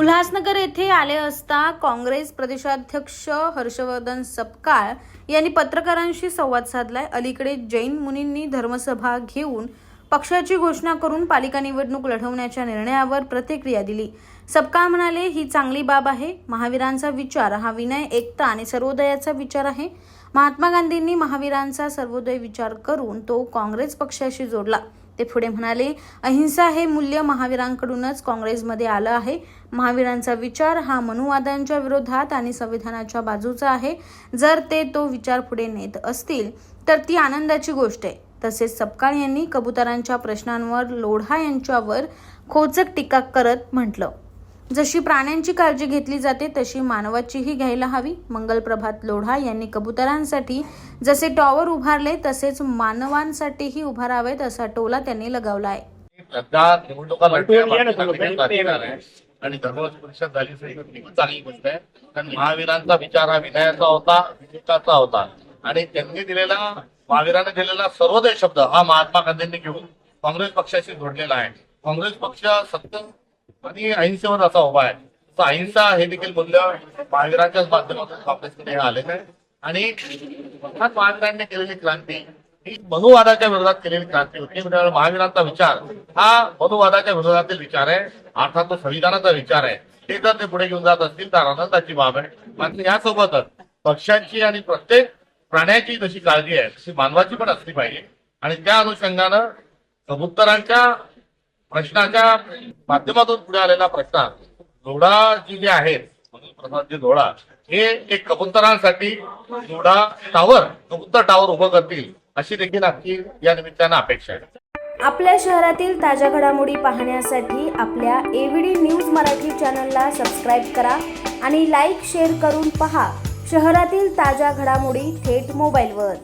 उल्हासनगर येथे आले असता काँग्रेस प्रदेशाध्यक्ष हर्षवर्धन सपकाळ यांनी पत्रकारांशी संवाद साधलाय. अलीकडे जैन मुनींनी धर्मसभा घेऊन पक्षाची घोषणा करून पालिका निवडणूक लढवण्याच्या निर्णयावर प्रतिक्रिया दिली. सपकाळ म्हणाले ही चांगली बाब आहे. महावीरांचा विचार हा विनय एकता आणि सर्वोदयाचा विचार आहे. महात्मा गांधींनी महावीरांचा सर्वोदय विचार करून तो काँग्रेस पक्षाशी जोडला. ते पुढे म्हणाले अहिंसा हे मूल्य महावीरांकडूनच काँग्रेसमध्ये आलं आहे. महावीरांचा विचार हा मनुवादांच्या विरोधात आणि संविधानाच्या बाजूचा आहे. जर ते तो विचार पुढे नेत असतील तर ती आनंदाची गोष्ट आहे. तसेच सपकाळ यांनी कबुतरांच्या प्रश्नांवर लोढा यांच्यावर खोचक टीका करत म्हटलं. जशी प्राण्यांची काळजी घेतली जाते तशी मानवाचीही घ्यायला हवी. मंगलप्रभात लोढा यांनी कबुतरांसाठी जसे टॉवर उभारले तसेच मानवांसाठीही उभारावेत असा टोला त्यांनी लगावला आहे आणि दररोज परिषद झाली चांगली गोष्ट आहे. कारण महावीरांचा विचार हा विनयाचा होता विवेकाचा होता. आणि त्यांनी दिलेला महावीरांनी दिलेला सर्वोदय शब्द हा महात्मा गांधींनी घेऊन काँग्रेस पक्षाशी जोडलेला आहे. काँग्रेस पक्ष सत्य आणि अहिंसेवर असा उभा आहे. तर अहिंसा हे देखील मूल्य महावीरांच्याच माध्यमातून काँग्रेसकडे आले आणि अर्थात महावीरांनी केलेली क्रांती ही मनुवादाच्या विरोधात केलेली क्रांती होती. म्हणजे महावीरांचा विचार हा मनुवादाच्या विरोधातील विचार आहे. अर्थात तो संविधानाचा विचार आहे. हे जर ते पुढे घेऊन जात असतील तर आनंदाची बाब आहे. मात्र यासोबतच पक्ष्यांची आणि प्रत्येक प्राण्याची जशी काळजी आहे तशी मानवाची पण असली पाहिजे. आणि त्या अनुषंगानं कबुतरांच्या प्रश्नाच्या माध्यमातून पुढे आलेला प्रश्न जोडा जी जे आहेत प्रसादजी झोडा हे एक कबुतरांसाठी झोडा टावर कबुतर टावर उभं करतील अशी देखील आमची या निमित्तानं अपेक्षा आहे. आपल्या शहरातील ताज्या घडामोडी पाहण्यासाठी आपल्या एव्हीडी न्यूज मराठी चॅनलला सबस्क्राईब करा आणि लाईक शेअर करून पहा. शहरातील ताज्या घडामोडी थेट मोबाईलवर